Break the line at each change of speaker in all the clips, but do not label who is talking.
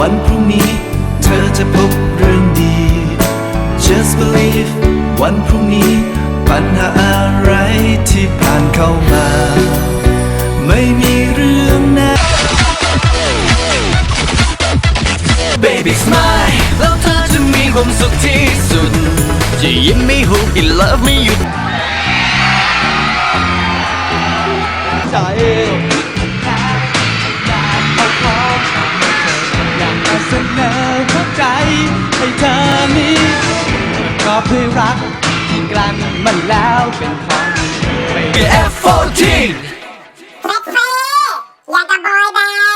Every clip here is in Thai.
วันพรุ่งนี้ เธอจะพบเรื่องดี Just believe วันพรุ่งนี้ ปัญหาอะไรที่ผ่านเข้ามา ไม่มีเรื่องแน่ Baby smile แล้วเธอจะมีความสุขที่สุด จะยิ้มไม่หุบ in love ไม่หยุด
ใจ ให้เธอมีก็เพื่อรักที่กลั่นมันแล้วเป็นของไม่
F14
เฟรดเฟรอยากกับบอยแบนด์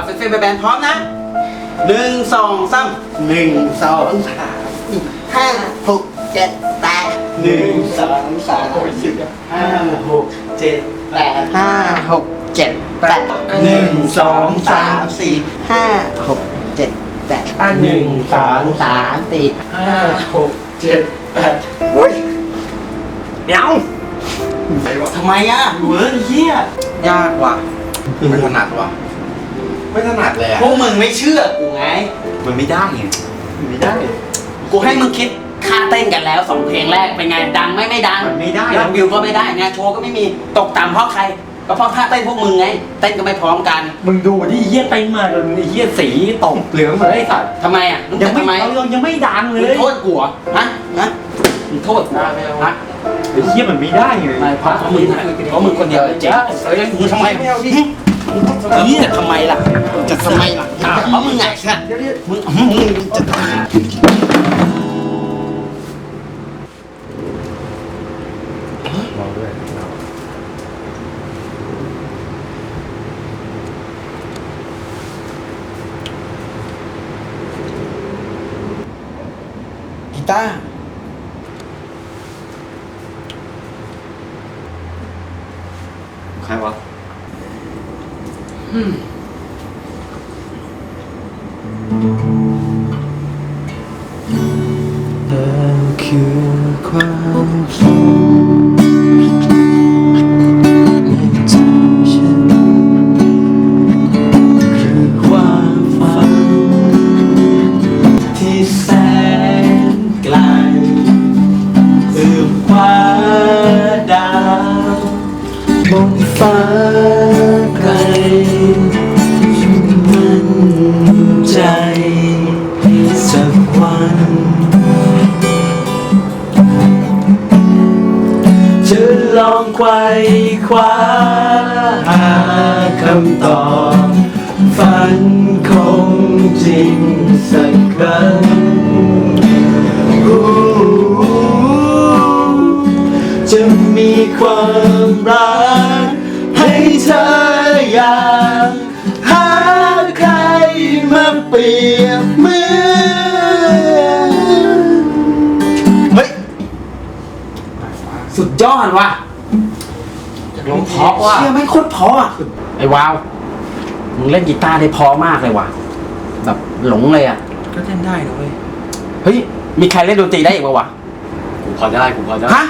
เราเฟรนๆไปแบนพร้อมนะหนึ่งสองสาม
หนึ่งสองสามห้าหกเจ็ดแปดหนึ่งสองสามสี่ห้าหกเจ็ดแปดห้าหกเจ็ดแปดหนึ่งสองสามสี่ห้าหกเจ็ดแปดหนึ่งสองสามสี่ห้าหกเจ็ดแปดอุ้ย
เดี๋ยวทำไมอะ
เวิร์ดเฮีย
ยากว่ะ
ไม่ถนัดว่ะ ไม่ถนัดเลยอะ
พวกมึงไม่เชื่อกูไง
มันไม่ได้ไงไม่ได้
กูให้มึงคิดค่าเต้นกันแล้วสองเพลงแรกเป็นไงดังไหมไม่ดัง
มันไม่ได้
ยอดวิวก็ไม่ได้งานโชว์ก็ไม่มีตกต่ำเพราะใคร ก็เพราะท่าเต้นพวกมึงไง เต้นก็ไม่พร้อมกัน
มึงดูที่เยี่ยเต็งมาจนไอ้เยี่ยสีตกเหลืองหมดเลยไอ้สัตว์
ทำไมอะมึง
ยั
จะ
งไม่
ทำไม
เรายังไม่ดังเล
มึง
ย
โทษกูเหรอฮะฮะมึงโทษกูเหรอฮะ
ไอ้เยี่ยมันไม่ได้ไง
ไม่เพราะมึงนะเพราะมึงคนเดียวเจ๊มึงทำไม ไม่เอาดิ มึงจะทำไมล่ะ จะทำไมล่ะเพราะมึงไงค่ะมึงมึงจะทำไม
กีตาร์
ลองไว้คว้าหาคำตอบ ฝันคงจริงสักครั้งจะมีความรักให้เธออยากหาใครมาเปรียบเหมือน
สุดยอดว่ะ ร้องเพราะว่ะ
เชื่อไหม่โคตรเพราะอะ
ไอ้วาวมึงเล่นกีตาร์ได้เพอมากเลยว่ะ แบบหลงเลยอะ
ก็เล่นได้นะเว้ย
เฮ้ย มีใครเล่นดนตรีได้อีกปะวะ
กูพอได้กูพอได้
ฮะ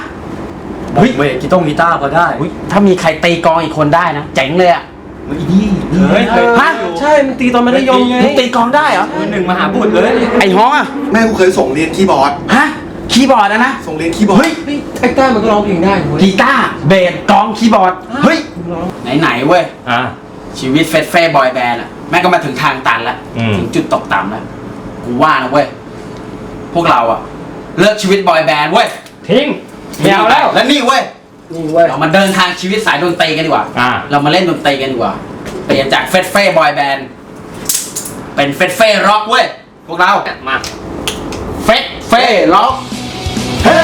เฮ้ยเว้ยกีตงกีตาร์พอได้
อุ๊ยถ้ามีใครตีกลองอีกคนได้นะ เจ๋งเลยอะ
อีนี่
เฮ้ยเคย
ฮะ
ใช่มันตีตอนมัธยมไง
มึงตีกลองได้เหรอ
มือหนึ่งมหาบุตรเลย
ไอ้ฮ้องอะ
แม่กูเคยส่งเรียนคีย์บอร์ด
ฮะ คีย์บอร์ดอะนะ
ส่งเรียนคีย์บอร์ด
เฮ้ย
ไอ้ต้ามันก็ร้องเพลงได้เว้ย
กีตาร์เบสกลองคีย์บอร์ดเฮ้ยไหนๆเว้ย
อ่า
ชีวิตเฟสเฟ่บอยแบนด์อะแม่งก็มาถึงทางตันแล้ว
อืม
ถึงจุดตกต่ำแล้วกูว่านะเว้ยพวกเราอะเลิกชีวิตบอยแบนด์เว้ย
ทิ้งไม่เอาแล้ว
แล้วนี่เว้ย
นี่เว้ย
เรามาเดินทางชีวิตสายดนตรีกันดีกว่า
อ่า
เรามาเล่นดนตรีกันดีกว่าเปลี่ยนจากเฟสเฟ่บอยแบนด์เป็นเฟสเฟ่ร็อกเว้ยพวกเรามาเฟสเฟ่ร็อก
เฮ้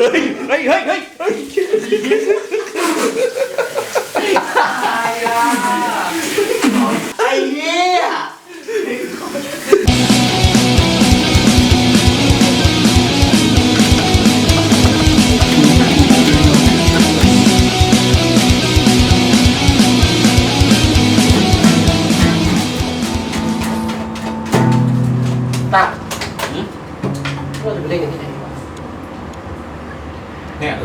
เฮ้
ยเฮ้ยเฮ้ยเฮ้ยไอ้เหี้ย
ตาเราจะไปเล่นกันที่ไหน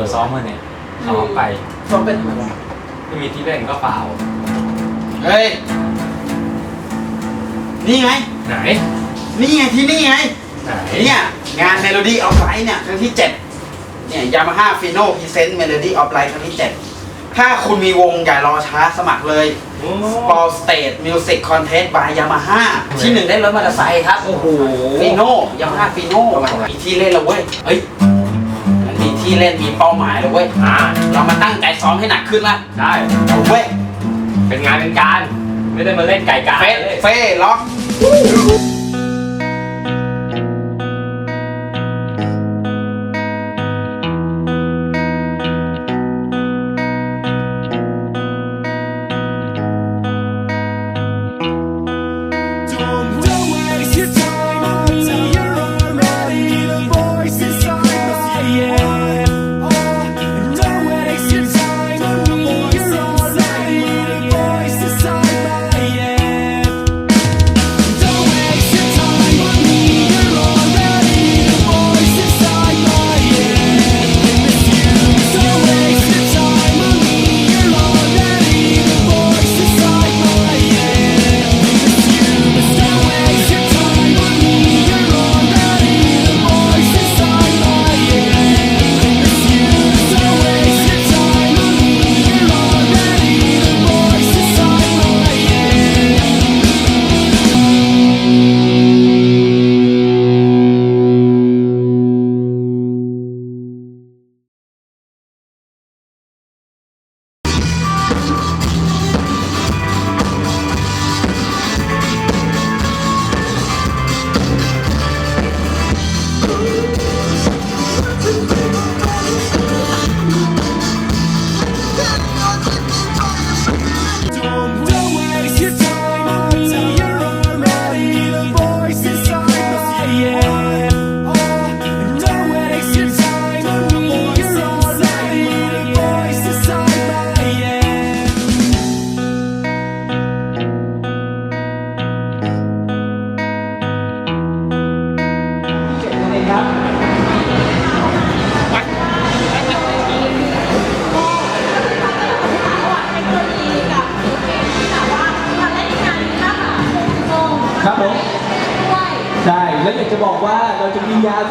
ดีวะ
เนี่ยเราซ้อมมาเนี่ยซ้อมไป
ซ้อมเป็นทำไมวะ
ไม่มีที่เล่นก็เปล่า
เฮ้ย นี่ไง
ไหน
นี่ไงที่นี่ไง
ไหน
เนี่ยงานเมโลดี้ออฟไลท์เนี่ยครั้งที่7เนี่ยยามาฮ่าฟิโนพรีเซนต์เมโลดี้ออฟไลท์ครั้งที่7ถ้าคุณมีวงอย่ารอช้าสมัครเลย
โอ้
ปอลสเตทมิวสิกคอนเทสต์บายยามาฮ่าที่หนึ่งได้รถมอเตอร์ไซค์ครับ
โอ้โห
ฟีโน่ยามาฮ่าฟีโน่มีที่เล่นแล้วเว้ยเฮ้ยมันมี ที่เล่นมีเป้าหมายแล้วเว้ย
อ่า
เรามาตั้งใจซ้อมให้หนักขึ้นละ
ได้
เอาเว้ย
เป็นงานเป็นการ ไม่ได้มาเล่นไก่กา
เฟ
เลย
เฟ่ล็อก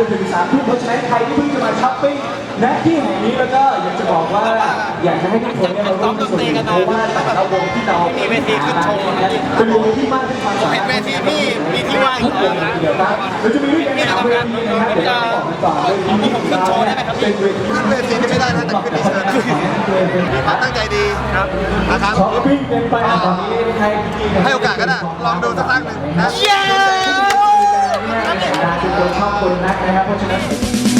นถึงสามทุ่มเพราะฉะนั้นใครที่เพิ่งจะมาช้อปปิ้งณที่แห่งนี้แล้วก็อยากจะบอกว่าอยากจะให้ทุกคนเนี่ยมาร่วมสนุกเพราะว่าแต่ละวงที่เรามีเวทีขึ้นโชว์เป็นวงที่มากขึ้นความสามารถเวทีพี่มีที่ว่างทุกวงเดี๋ยวครับเราจะมีด้วยกันสามเวทีนะครับเดี๋ยวจะบอกกันก่อนเลยที่ผมขึ้นโชว์ได้ไหมครับเป็นเวที
ขึ้นเวทีนี่ไม่ได้นะแต่ขึ้นที่เชิญนะความตั้งใจดีครับนะครับ
ช้อปปิ้งเป็นไปตอนนี้ให้
ให้โอกาสก็ได้ลองดูสักครั้งหนึ่งนะ
เย้ทุกคนชอบคนนักนะครับเพราะฉะนั้น